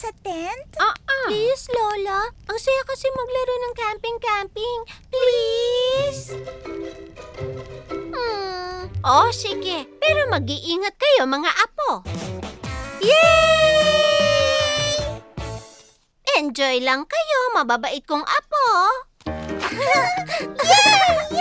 sa tent? Ah, ah. Please, Lola. Ang saya kasi maglaro ng camping-camping. Please? Hmm. Oh, sige. Pero mag-iingat kayo, mga apo. Yay! Enjoy lang kayo, mababait kong apo. Yay!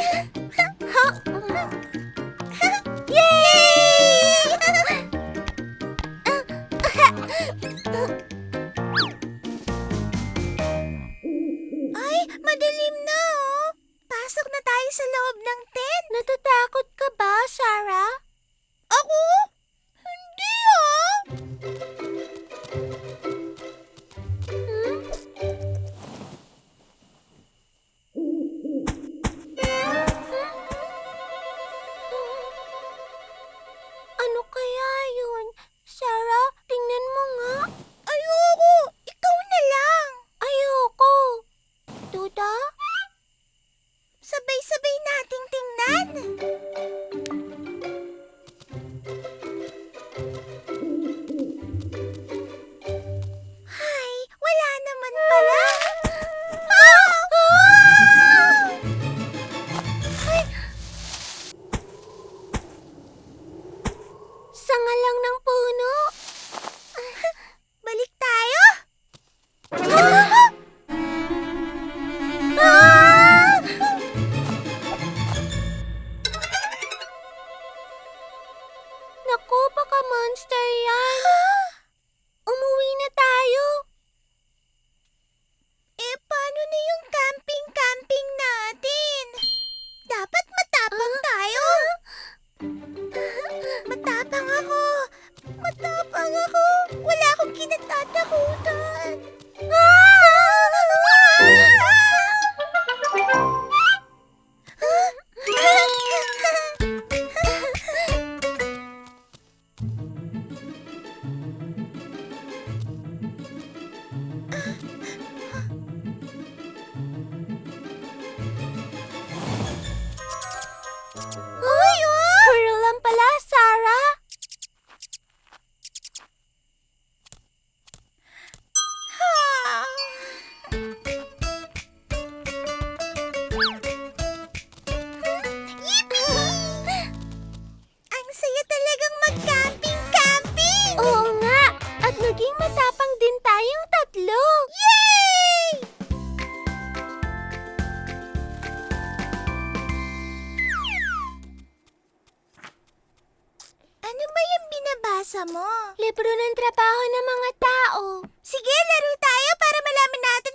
binasa mo? Libro ng trabaho ng mga tao. Sige, laro tayo para malaman natin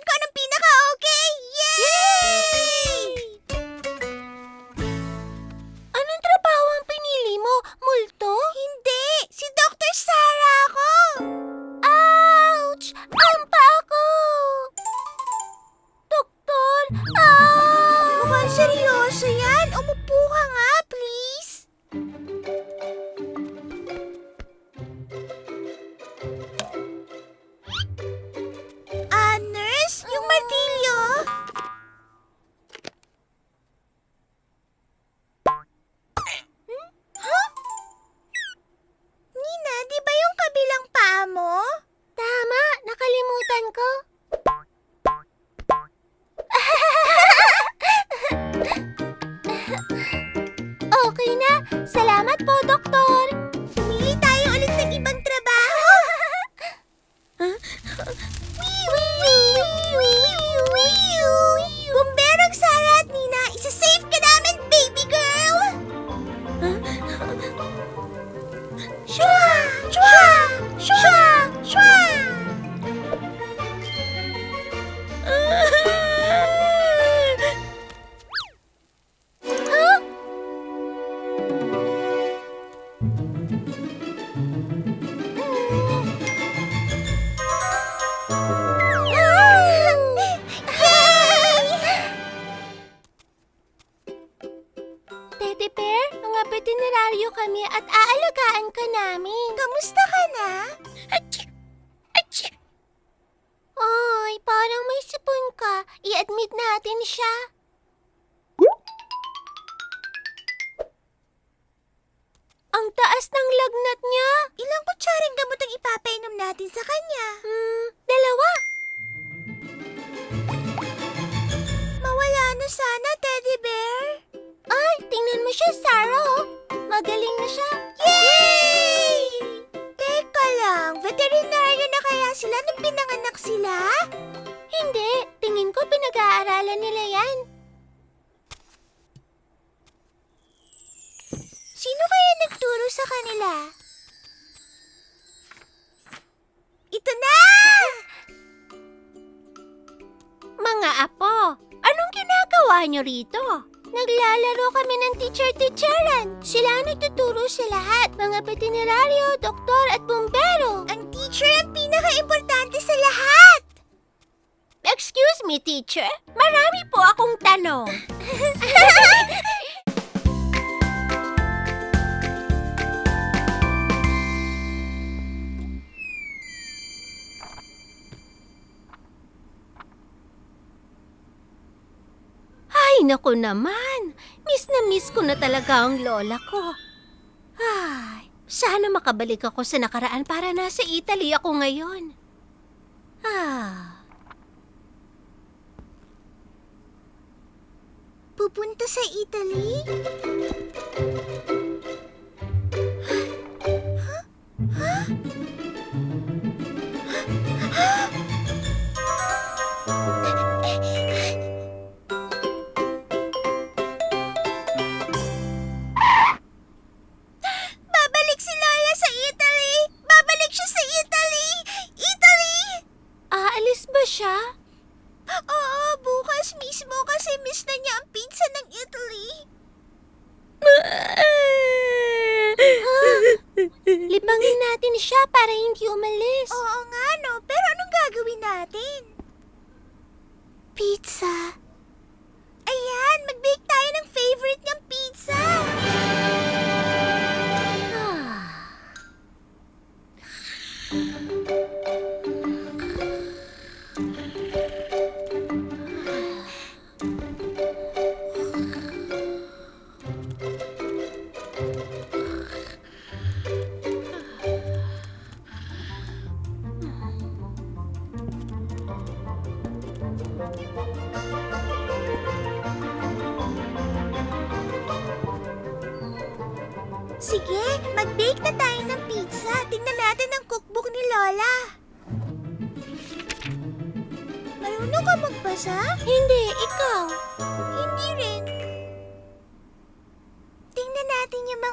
I-admit natin siya. Ang taas ng lagnat niya. Ilang kutsaring gamot ang ipapainom natin sa kanya? Hmm, dalawa. Mawala na sana, Teddy Bear. Ay, tingnan mo siya, Sarah. Oh. Magaling na siya. Yay! Teka lang, veterinaryo na kaya sila nung pinanganak sila? Hindi, tingin ko pinag-aaralan nila yan. Sino kaya nagturo sa kanila? Ito na! Mga apo, anong ginagawa niyo rito? Naglalaro kami ng teacher-teacheran. Sila ang nagtuturo sa lahat. Mga veterinaryo, doktor at bumbero. Ang teacher ang pinaka-importante sa lahat! Excuse me, teacher. Marami po akong tanong. Ay, naku naman. Miss na miss ko na talaga ang lola ko. Ay, sana makabalik ako sa nakaraan para nasa Italy ako ngayon. Ah. Pupunta sa Italy?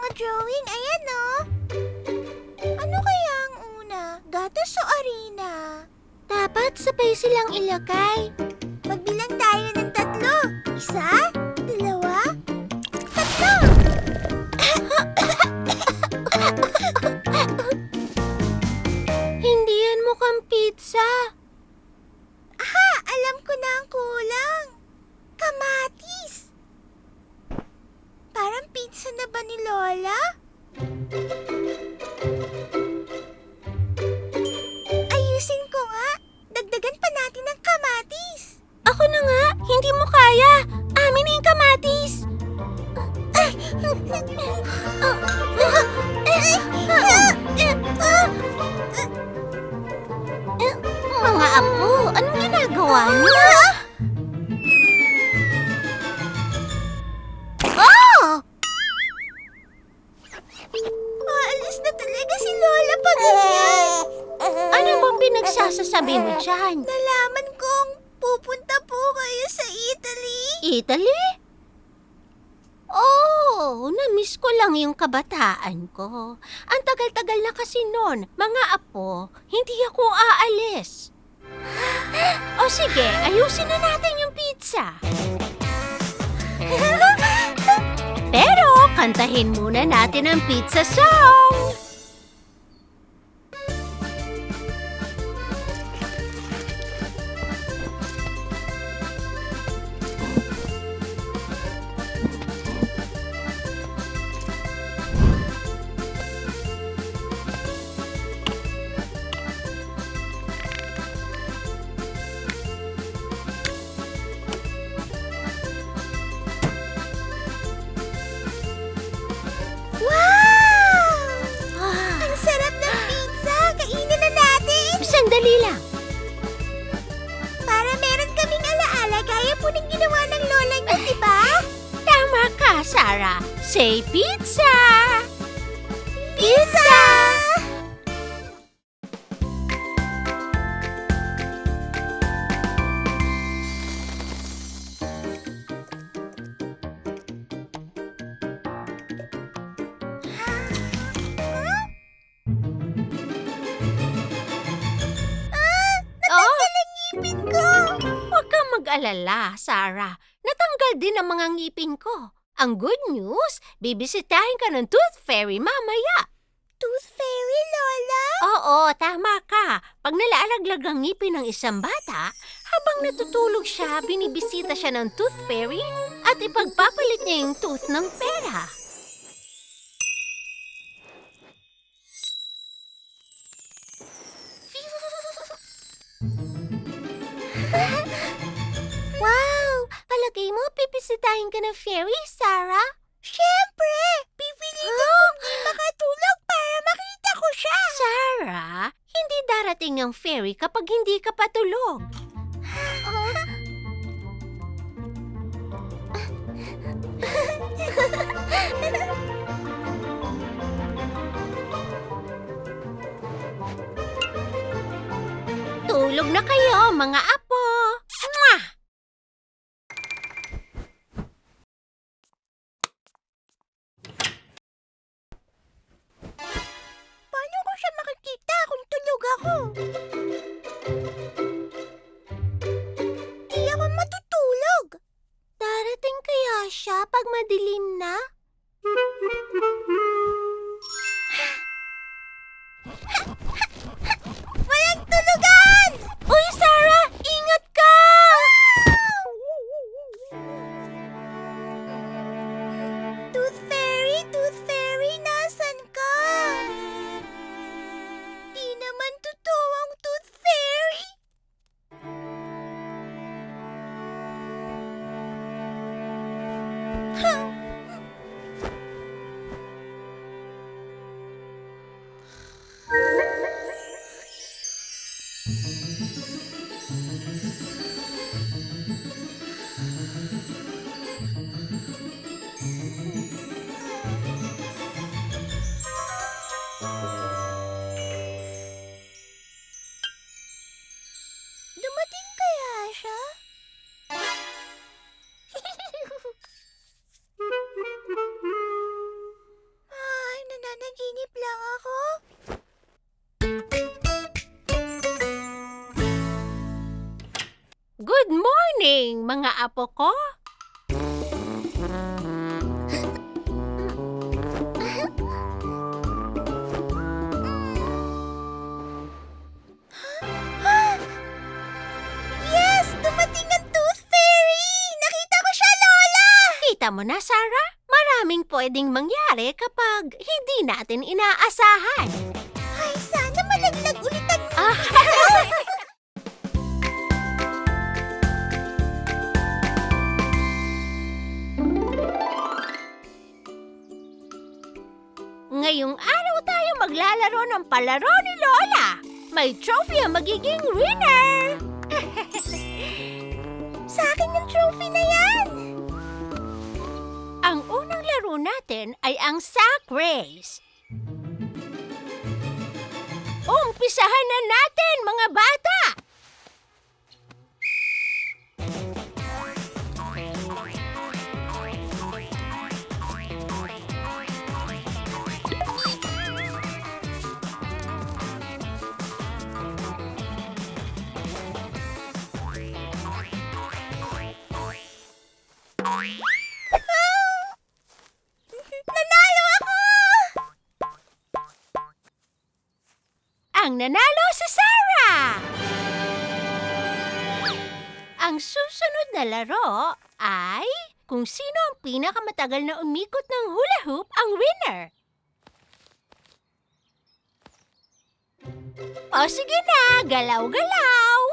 Mga drawing. Ayan, no? Ano kaya ang una? Gatas o arena? Dapat sabay silang ilagay. Ko lang yung kabataan ko. Ang tagal-tagal na kasi noon, mga apo, hindi ako aalis. O sige, ayusin na natin yung pizza. Pero, kantahin muna natin ang pizza song. Say pizza! Pizza! Oh, huwag kang mag-alala, Sarah. Natanggal din ang mga ngipin ko. Ang good news, bibisitahin ka ng Tooth Fairy mamaya. Tooth Fairy, Lola? Oo, tama ka. Pag nalaalaglag ang ngipin ng isang bata, habang natutulog siya, binibisita siya ng Tooth Fairy at ipagpapalit niya yung tooth ng pera. mo, pipisitahin ka ng fairy, Sarah? Siyempre! Pipilitin kong di makatulog para makita ko siya! Sarah, hindi darating ang fairy kapag hindi ka patulog. Tulog na kayo, mga apo! Mwah! Oh. Nananaginip lang ako. Good morning, mga apo ko! Yes! Dumating ang Tooth Fairy! Nakita ko siya, Lola! Kita mo na, Sarah? Pwedeng mangyari kapag hindi natin inaasahan. Ay, sana malaglag ulit ang... Ah, Ngayong araw tayo maglalaro ng palaro ni Lola. May trophy ang magiging winner! Natin ay ang sack race. Umpisahan na natin, mga bata! Na laro ay kung sino ang pinakamatagal na umikot ng hula hoop ang winner. O sige na, galaw-galaw!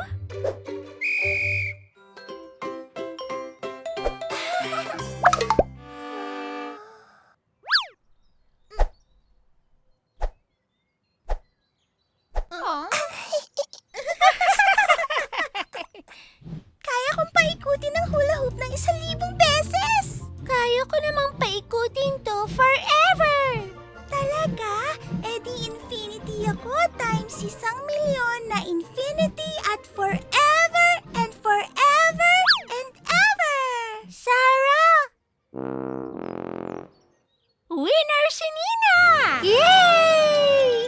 si Nina! Yay!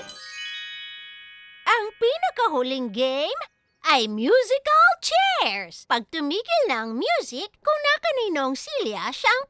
Ang pinakahuling game ay musical chairs. Pag tumigil na ang music, kung na kaninong silya siya ang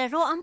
maglaro. Ang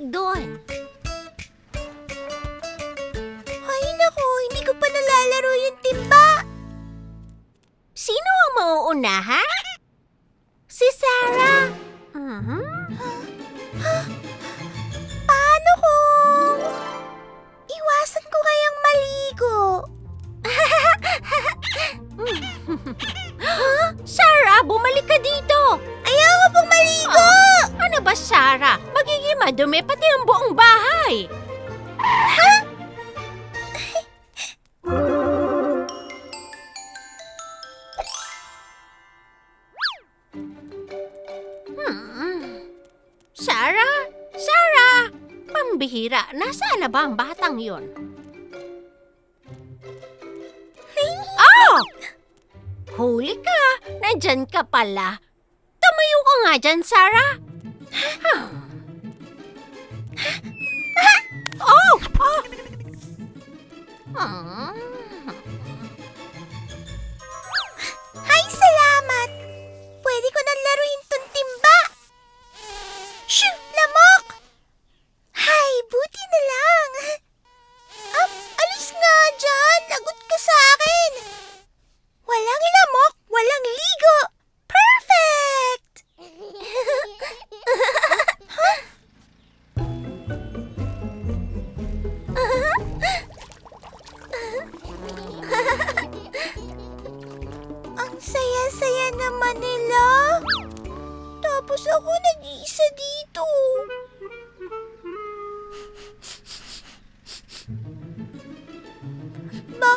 big door. bihira, nasaan na ba ang batang yon? Oh! Huli ka! Nandyan ka pala. Tumayo ka nga dyan, Sarah. Huh.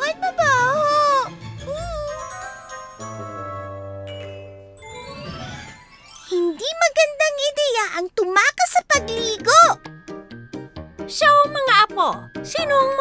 Bakit mabaho? Oh. Hindi magandang ideya ang tumakas sa pagligo. So, oh, mga apo, sino